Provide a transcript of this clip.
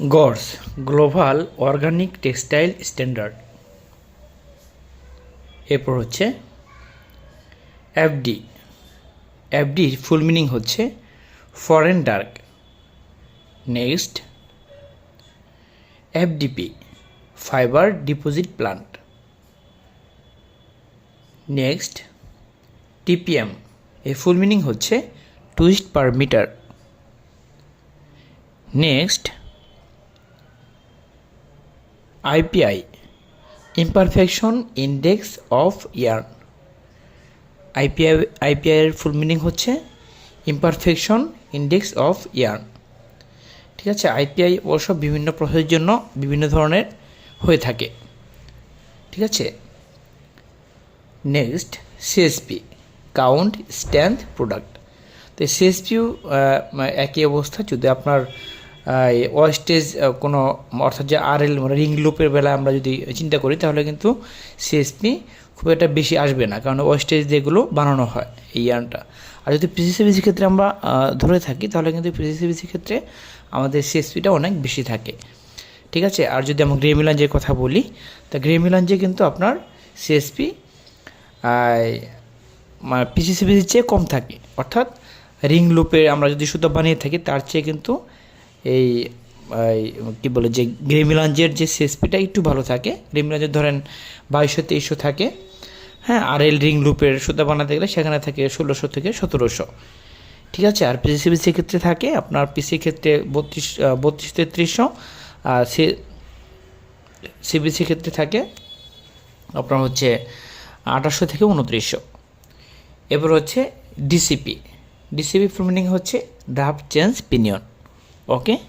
GOTS, global organic textile standard. এরপর হচ্ছে FD. এফডির ফুল মিনিং হচ্ছে foreign dark. Next, FDP, fibre deposit plant. Next, TPM. এর full meaning হচ্ছে twist per metre. Next IPI imperfection index of yarn IPI IPI এর full meaning হচ্ছে imperfection index of yarn ঠিক আছে? IPI অবশ্য বিভিন্ন প্রসেসের জন্য বিভিন্ন ধরনের হয়ে থাকে। ঠিক আছে? Next CSP count stand product তো সিএসপিও একই অবস্থা। যদি আপনার ওয়েস্টেজ কোনো, অর্থাৎ যে আর এল মানে রিং লুপের বেলায় আমরা যদি চিন্তা করি, তাহলে কিন্তু সিএসপি খুব একটা বেশি আসবে না, কারণ ওয়েস্টেজ যেগুলো বানানো হয় এই ইয়ার্নটা আর যদি পিসিসিবিসির ক্ষেত্রে আমরা ধরে থাকি, তাহলে কিন্তু পিসিসিবিসির ক্ষেত্রে আমাদের সিএসপিটা অনেক বেশি থাকে। ঠিক আছে? আর যদি আমরা গ্রেমিলাঞ্জের কথা বলি, তা গ্রেমিলাঞ্জে কিন্তু আপনার সিএসপি পিসিসিবিসির চেয়ে কম থাকে। অর্থাৎ রিং লুপে আমরা যদি সুতো বানিয়ে থাকি, তার চেয়ে কিন্তু এই কী বলে, যে গ্রেমিলাঞ্জের যে সিএসপিটা একটু ভালো থাকে। গ্রেমিলাঞ্জের ধরেন বাইশশো, তেইশশো থাকে। হ্যাঁ আর এল রিং লুপের সুতা বানাতে গেলে সেখানে থাকে ষোলোশো থেকে সতেরোশো। ঠিক আছে? আর পিসিবিসি ক্ষেত্রে থাকে আপনার পিসি ক্ষেত্রে বত্রিশ বত্রিশ, তেত্রিশশো। আর সি ক্ষেত্রে থাকে আপনার হচ্ছে আঠাশশো থেকে উনত্রিশশো। এবার হচ্ছে ডিসিপি ডিসিপি মিনিং হচ্ছে ড্রাফট চেঞ্জ পিনিয়ন okay?